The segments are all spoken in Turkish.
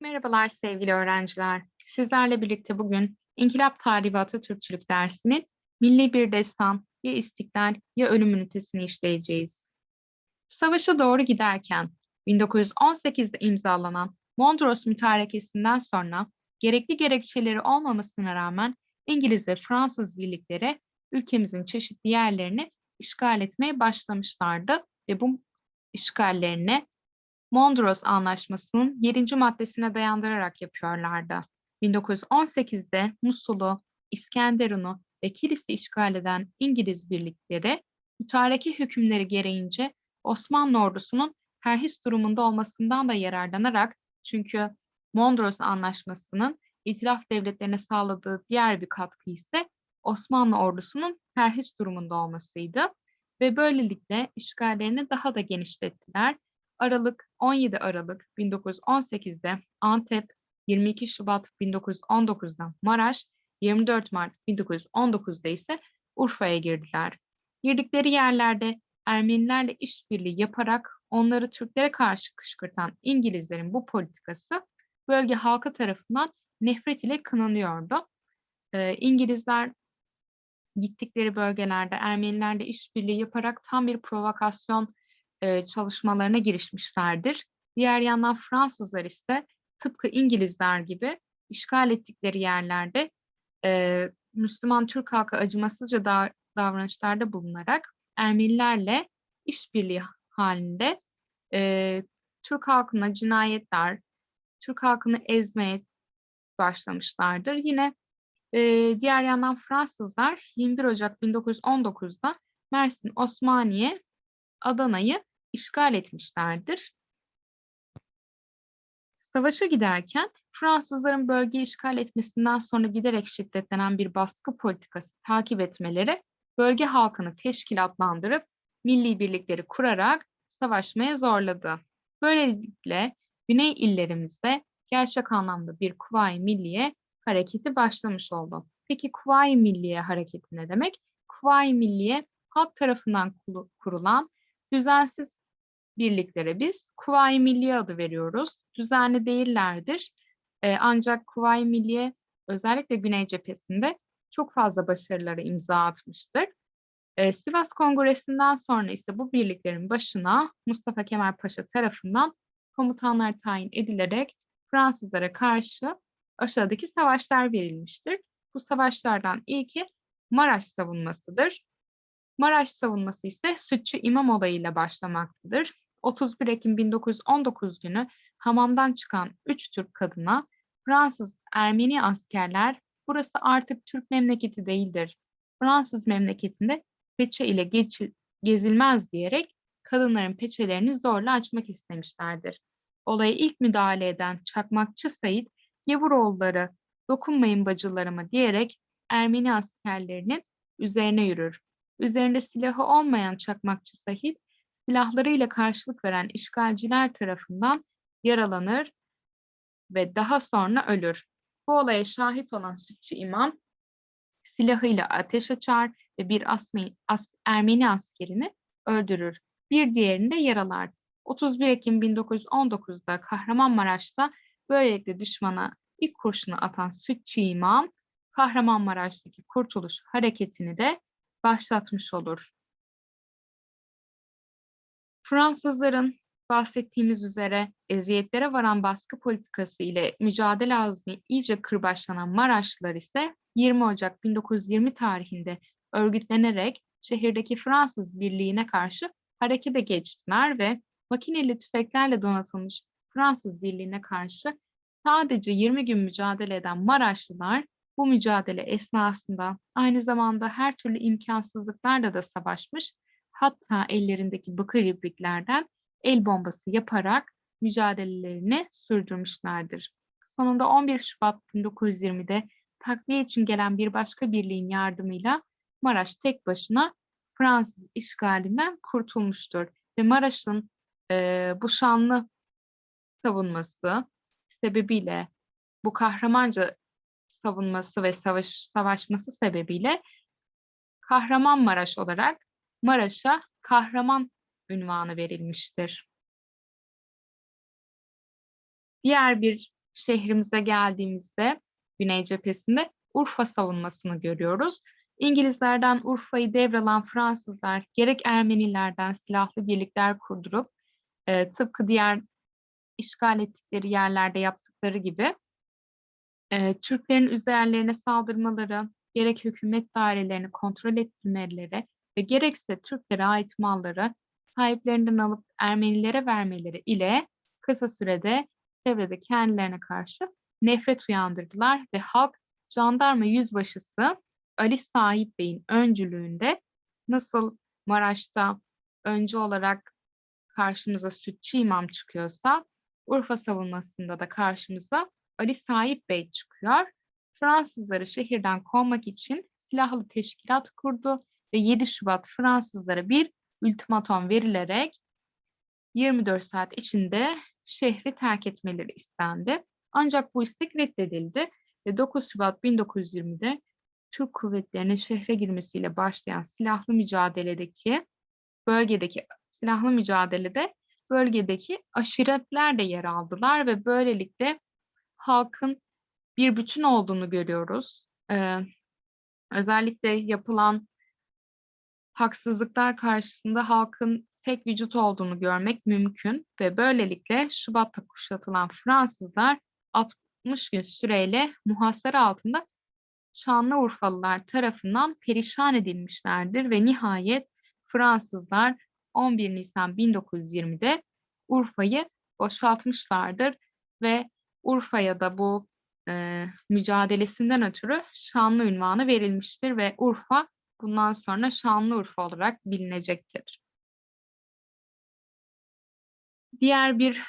Merhabalar sevgili öğrenciler. Sizlerle birlikte bugün İnkılap Tarihi ve Atatürkçülük dersinin Milli Bir Destan, ya İstiklal ya Ölüm ünitesini işleyeceğiz. Savaşa doğru giderken 1918'de imzalanan Mondros Mütarekesi'nden sonra gerekli gerekçeleri olmamasına rağmen İngiliz ve Fransız birlikleri ülkemizin çeşitli yerlerini işgal etmeye başlamışlardı ve bu işgallerini Mondros Anlaşması'nın 7. maddesine dayandırarak yapıyorlardı. 1918'de Musul'u, İskenderun'u ve Kilis'i işgal eden İngiliz birlikleri mütareke hükümleri gereğince Osmanlı ordusunun terhis durumunda olmasından da yararlanarak çünkü Mondros Anlaşması'nın itilaf devletlerine sağladığı diğer bir katkı ise Osmanlı ordusunun terhis durumunda olmasıydı ve böylelikle işgallerini daha da genişlettiler Aralık 17 Aralık 1918'de Antep, 22 Şubat 1919'da Maraş, 24 Mart 1919'da ise Urfa'ya girdiler. Girdikleri yerlerde Ermenilerle işbirliği yaparak onları Türklere karşı kışkırtan İngilizlerin bu politikası bölge halkı tarafından nefret ile kınanıyordu. Ee, İngilizler gittikleri bölgelerde Ermenilerle işbirliği yaparak tam bir provokasyon çalışmalarına girişmişlerdir. Diğer yandan Fransızlar ise tıpkı İngilizler gibi işgal ettikleri yerlerde Müslüman Türk halkı acımasızca da, davranışlarda bulunarak Ermenilerle işbirliği halinde Türk halkına cinayetler, Türk halkını ezmeye başlamışlardır. Yine diğer yandan Fransızlar 21 Ocak 1919'da Mersin Osmaniye Adana'yı işgal etmişlerdir. Savaşa giderken Fransızların bölgeyi işgal etmesinden sonra giderek şiddetlenen bir baskı politikası takip etmeleri bölge halkını teşkilatlandırıp milli birlikleri kurarak savaşmaya zorladı. Böylelikle Güney illerimizde gerçek anlamda bir Kuvayi Milliye hareketi başlamış oldu. Peki Kuvayi Milliye hareketi ne demek? Kuvayi Milliye halk tarafından kurulan Düzensiz birliklere biz Kuvayi Milliye adı veriyoruz. Düzenli değillerdir. Ee, ancak Kuvayi Milliye özellikle Güney cephesinde çok fazla başarılara imza atmıştır. Ee, Sivas Kongresi'nden sonra ise bu birliklerin başına Mustafa Kemal Paşa tarafından komutanlar tayin edilerek Fransızlara karşı aşağıdaki savaşlar verilmiştir. Bu savaşlardan ilki Maraş savunmasıdır. Maraş savunması ise Sütçü İmam olayıyla başlamaktadır. 31 Ekim 1919 günü hamamdan çıkan üç Türk kadına Fransız Ermeni askerler burası artık Türk memleketi değildir. Fransız memleketinde peçe ile geç, gezilmez diyerek kadınların peçelerini zorla açmak istemişlerdir. Olaya ilk müdahale eden Çakmakçı Sayit, Yavuroğulları dokunmayın bacılarıma diyerek Ermeni askerlerinin üzerine yürür. Üzerinde silahı olmayan çakmakçı Sahit, silahlarıyla karşılık veren işgalciler tarafından yaralanır ve daha sonra ölür. Bu olaya şahit olan sütçü imam silahıyla ateş açar ve bir asmi, as, Ermeni askerini öldürür. Bir diğerini de yaralar. 31 Ekim 1919'da Kahramanmaraş'ta böylelikle düşmana ilk kurşunu atan Sütçü İmam, Kahramanmaraş'taki Kurtuluş Hareketi'ni de başlatmış olur. Fransızların bahsettiğimiz üzere eziyetlere varan baskı politikası ile mücadele azmi iyice kırbaçlanan Maraşlılar ise 20 Ocak 1920 tarihinde örgütlenerek şehirdeki Fransız birliğine karşı harekete geçtiler ve makineli tüfeklerle donatılmış Fransız birliğine karşı sadece 20 gün mücadele eden Maraşlılar bu mücadele esnasında aynı zamanda her türlü imkansızlıklarla da savaşmış, hatta ellerindeki bakır ibriklerden el bombası yaparak mücadelelerini sürdürmüşlerdir. Sonunda 11 Şubat 1920'de takviye için gelen bir başka birliğin yardımıyla Maraş tek başına Fransız işgalinden kurtulmuştur. Ve Maraş'ın e, bu şanlı savunması sebebiyle bu kahramanca savunması ve savaş, savaşması sebebiyle Kahramanmaraş olarak Maraş'a kahraman ünvanı verilmiştir. Diğer bir şehrimize geldiğimizde Güney cephesinde Urfa savunmasını görüyoruz. İngilizlerden Urfa'yı devralan Fransızlar gerek Ermenilerden silahlı birlikler kurdurup e, tıpkı diğer işgal ettikleri yerlerde yaptıkları gibi e, Türklerin üzerlerine saldırmaları, gerek hükümet dairelerini kontrol ettirmeleri ve gerekse Türklere ait malları sahiplerinden alıp Ermenilere vermeleri ile kısa sürede çevrede kendilerine karşı nefret uyandırdılar ve halk jandarma yüzbaşısı Ali Sahip Bey'in öncülüğünde nasıl Maraş'ta öncü olarak karşımıza Sütçü İmam çıkıyorsa Urfa savunmasında da karşımıza Ali Sahip Bey çıkıyor. Fransızları şehirden kovmak için silahlı teşkilat kurdu ve 7 Şubat Fransızlara bir ultimatom verilerek 24 saat içinde şehri terk etmeleri istendi. Ancak bu istek reddedildi ve 9 Şubat 1920'de Türk kuvvetlerinin şehre girmesiyle başlayan silahlı mücadeledeki bölgedeki silahlı mücadelede bölgedeki aşiretler de yer aldılar ve böylelikle halkın bir bütün olduğunu görüyoruz. Ee, özellikle yapılan haksızlıklar karşısında halkın tek vücut olduğunu görmek mümkün ve böylelikle Şubat'ta kuşatılan Fransızlar 60 gün süreyle muhasara altında Şanlıurfalılar tarafından perişan edilmişlerdir ve nihayet Fransızlar 11 Nisan 1920'de Urfa'yı boşaltmışlardır ve Urfa'ya da bu e, mücadelesinden ötürü Şanlı ünvanı verilmiştir ve Urfa bundan sonra Şanlıurfa olarak bilinecektir. Diğer bir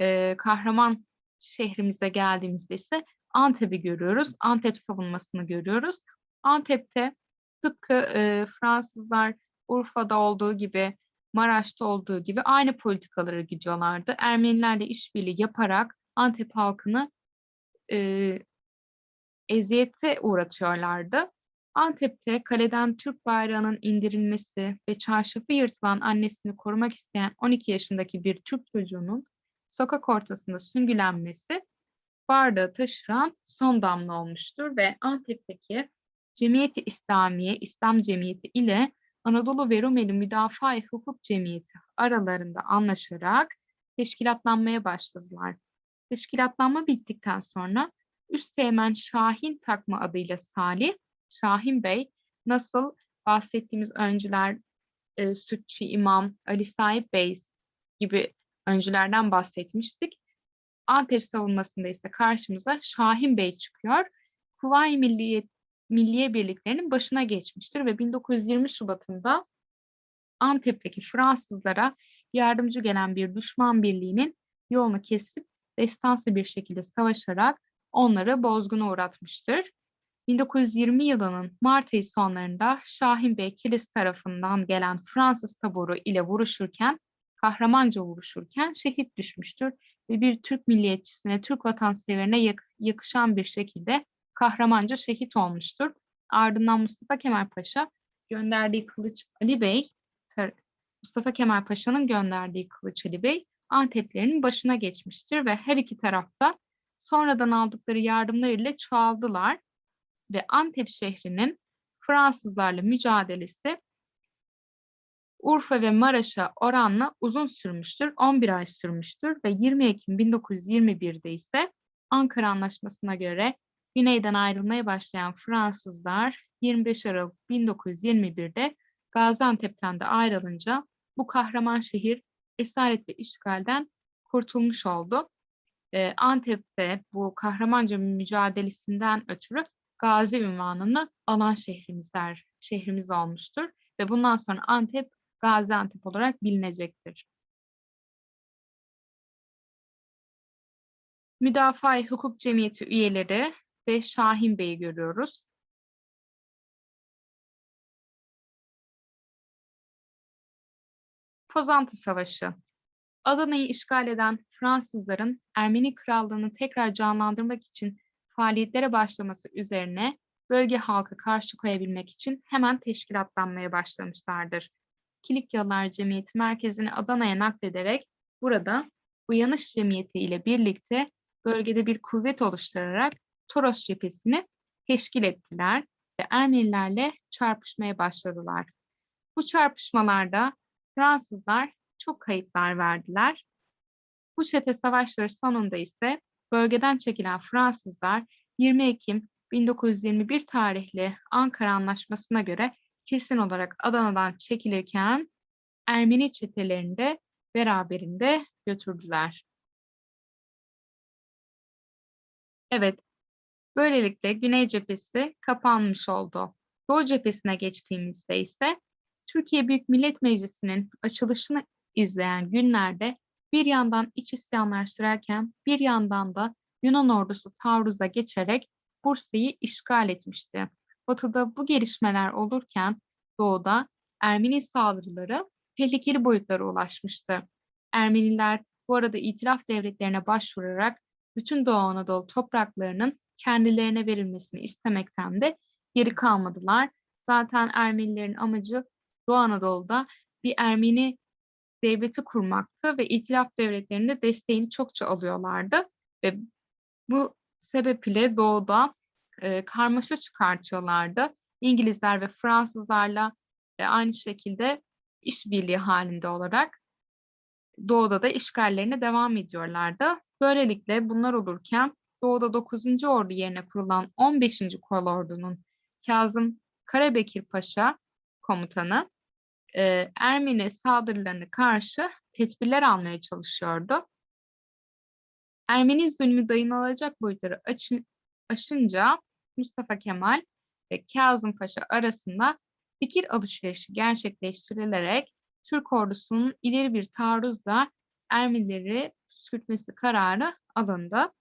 e, kahraman şehrimize geldiğimizde ise Antep'i görüyoruz. Antep savunmasını görüyoruz. Antep'te tıpkı e, Fransızlar Urfa'da olduğu gibi, Maraş'ta olduğu gibi aynı politikaları gidiyorlardı. Ermenilerle işbirliği yaparak Antep halkını e, eziyete uğratıyorlardı. Antep'te kaleden Türk bayrağının indirilmesi ve çarşafı yırtılan annesini korumak isteyen 12 yaşındaki bir Türk çocuğunun sokak ortasında süngülenmesi bardağı taşıran son damla olmuştur ve Antep'teki Cemiyeti İslamiye, İslam Cemiyeti ile Anadolu ve Rumeli Müdafaa Hukuk Cemiyeti aralarında anlaşarak teşkilatlanmaya başladılar. Teşkilatlanma bittikten sonra Üsteğmen Şahin takma adıyla Salih, Şahin Bey nasıl bahsettiğimiz öncüler e, Sütçü İmam, Ali Sahip Bey gibi öncülerden bahsetmiştik. Antep savunmasında ise karşımıza Şahin Bey çıkıyor. Kuvayi Milliye, Milliye Birliklerinin başına geçmiştir ve 1920 Şubat'ında Antep'teki Fransızlara yardımcı gelen bir düşman birliğinin yolunu kesip destansı bir şekilde savaşarak onları bozguna uğratmıştır. 1920 yılının Mart ayı sonlarında Şahin Bey Kilis tarafından gelen Fransız taburu ile vuruşurken, kahramanca vuruşurken şehit düşmüştür ve bir Türk milliyetçisine, Türk vatanseverine yak yakışan bir şekilde kahramanca şehit olmuştur. Ardından Mustafa Kemal Paşa gönderdiği Kılıç Ali Bey, Mustafa Kemal Paşa'nın gönderdiği Kılıç Ali Bey Anteplerinin başına geçmiştir ve her iki tarafta sonradan aldıkları yardımlar ile çoğaldılar ve Antep şehrinin Fransızlarla mücadelesi Urfa ve Maraş'a oranla uzun sürmüştür, 11 ay sürmüştür ve 20 Ekim 1921'de ise Ankara Anlaşması'na göre güneyden ayrılmaya başlayan Fransızlar 25 Aralık 1921'de Gaziantep'ten de ayrılınca bu kahraman şehir esaret ve işgalden kurtulmuş oldu. Ee, Antep'te bu kahramanca mücadelesinden ötürü Gazi ünvanını alan şehrimizler, şehrimiz olmuştur. Ve bundan sonra Antep Gaziantep olarak bilinecektir. Müdafaa Hukuk Cemiyeti üyeleri ve Şahin Bey'i görüyoruz. Pozantı Savaşı Adana'yı işgal eden Fransızların Ermeni Krallığı'nı tekrar canlandırmak için faaliyetlere başlaması üzerine bölge halkı karşı koyabilmek için hemen teşkilatlanmaya başlamışlardır. Kilikyalılar Cemiyeti merkezini Adana'ya naklederek burada Uyanış Cemiyeti ile birlikte bölgede bir kuvvet oluşturarak Toros cephesini teşkil ettiler ve Ermenilerle çarpışmaya başladılar. Bu çarpışmalarda Fransızlar çok kayıplar verdiler. Bu çete savaşları sonunda ise bölgeden çekilen Fransızlar 20 Ekim 1921 tarihli Ankara Anlaşması'na göre kesin olarak Adana'dan çekilirken Ermeni çetelerini de beraberinde götürdüler. Evet, böylelikle Güney cephesi kapanmış oldu. Doğu cephesine geçtiğimizde ise Türkiye Büyük Millet Meclisi'nin açılışını izleyen günlerde bir yandan iç isyanlar sürerken bir yandan da Yunan ordusu taarruza geçerek Bursa'yı işgal etmişti. Batı'da bu gelişmeler olurken doğuda Ermeni saldırıları tehlikeli boyutlara ulaşmıştı. Ermeniler bu arada itilaf devletlerine başvurarak bütün Doğu Anadolu topraklarının kendilerine verilmesini istemekten de geri kalmadılar. Zaten Ermenilerin amacı Doğu Anadolu'da bir Ermeni devleti kurmaktı ve itilaf devletlerinde desteğini çokça alıyorlardı ve bu sebeple doğuda e, karmaşa çıkartıyorlardı. İngilizler ve Fransızlarla e, aynı şekilde işbirliği halinde olarak doğuda da işgallerine devam ediyorlardı. Böylelikle bunlar olurken doğuda 9. Ordu yerine kurulan 15. Kolordu'nun Kazım Karabekir Paşa komutanı e, Ermeni saldırılarına karşı tedbirler almaya çalışıyordu. Ermeni zulmü dayanılacak boyutları açın, aşınca Mustafa Kemal ve Kazım Paşa arasında fikir alışverişi gerçekleştirilerek Türk ordusunun ileri bir taarruzla Ermenileri püskürtmesi kararı alındı.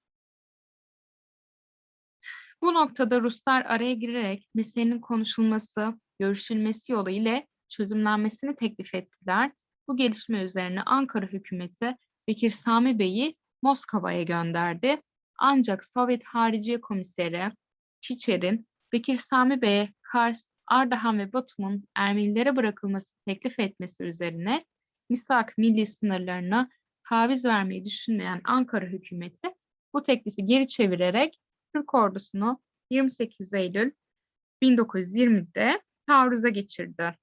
Bu noktada Ruslar araya girerek meselenin konuşulması, görüşülmesi yolu ile çözümlenmesini teklif ettiler. Bu gelişme üzerine Ankara hükümeti Bekir Sami Bey'i Moskova'ya gönderdi. Ancak Sovyet Hariciye Komiseri Çiçer'in Bekir Sami Bey'e Kars, Ardahan ve Batum'un Ermenilere bırakılması teklif etmesi üzerine misak milli sınırlarına taviz vermeyi düşünmeyen Ankara hükümeti bu teklifi geri çevirerek Türk ordusunu 28 Eylül 1920'de taarruza geçirdi.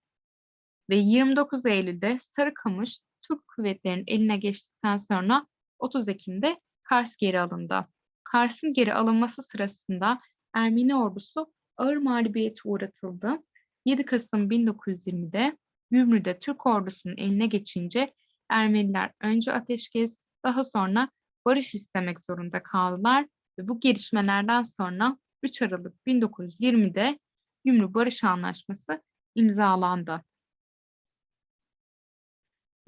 Ve 29 Eylül'de Sarıkamış Türk kuvvetlerinin eline geçtikten sonra 30 Ekim'de Kars geri alındı. Kars'ın geri alınması sırasında Ermeni ordusu ağır mağlubiyete uğratıldı. 7 Kasım 1920'de Gümrü'de Türk ordusunun eline geçince Ermeniler önce ateşkes, daha sonra barış istemek zorunda kaldılar ve bu gelişmelerden sonra 3 Aralık 1920'de Gümrü Barış Anlaşması imzalandı.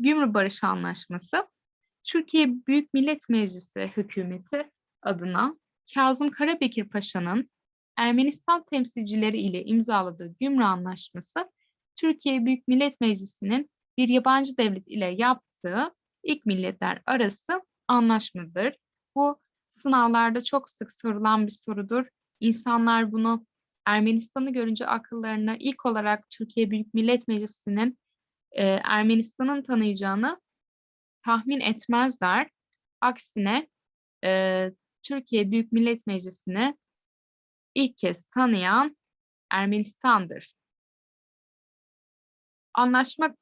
Gümrü Barış Anlaşması Türkiye Büyük Millet Meclisi hükümeti adına Kazım Karabekir Paşa'nın Ermenistan temsilcileri ile imzaladığı Gümrü Anlaşması, Türkiye Büyük Millet Meclisi'nin bir yabancı devlet ile yaptığı ilk milletler arası anlaşmadır. Bu sınavlarda çok sık sorulan bir sorudur. İnsanlar bunu Ermenistan'ı görünce akıllarına ilk olarak Türkiye Büyük Millet Meclisi'nin e, Ermenistan'ın tanıyacağını tahmin etmezler. Aksine e, Türkiye Büyük Millet Meclisi'ni ilk kez tanıyan Ermenistan'dır. Anlaşma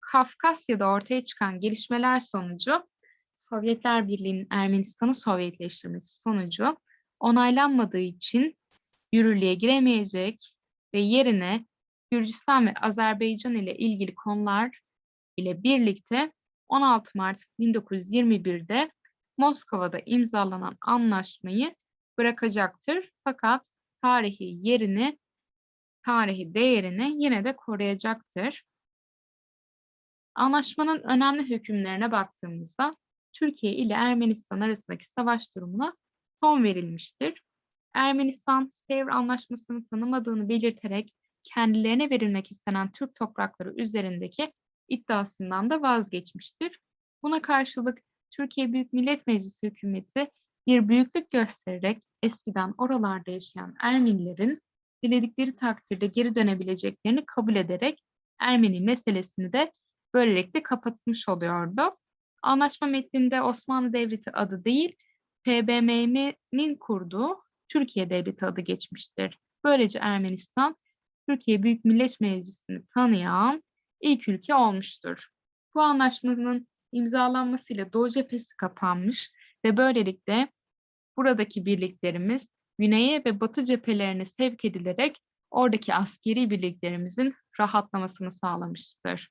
Kafkasya'da ortaya çıkan gelişmeler sonucu Sovyetler Birliği'nin Ermenistan'ı Sovyetleştirmesi sonucu onaylanmadığı için yürürlüğe giremeyecek ve yerine Gürcistan ve Azerbaycan ile ilgili konular ile birlikte 16 Mart 1921'de Moskova'da imzalanan anlaşmayı bırakacaktır. Fakat tarihi yerini, tarihi değerini yine de koruyacaktır. Anlaşmanın önemli hükümlerine baktığımızda Türkiye ile Ermenistan arasındaki savaş durumuna son verilmiştir. Ermenistan, Sevr Anlaşması'nı tanımadığını belirterek kendilerine verilmek istenen Türk toprakları üzerindeki iddiasından da vazgeçmiştir. Buna karşılık Türkiye Büyük Millet Meclisi hükümeti bir büyüklük göstererek eskiden oralarda yaşayan Ermenilerin diledikleri takdirde geri dönebileceklerini kabul ederek Ermeni meselesini de böylelikle kapatmış oluyordu. Anlaşma metninde Osmanlı Devleti adı değil, TBMM'nin kurduğu Türkiye Devleti adı geçmiştir. Böylece Ermenistan, Türkiye Büyük Millet Meclisi'ni tanıyan ilk ülke olmuştur. Bu anlaşmanın imzalanmasıyla Doğu cephesi kapanmış ve böylelikle buradaki birliklerimiz güneye ve batı cephelerine sevk edilerek oradaki askeri birliklerimizin rahatlamasını sağlamıştır.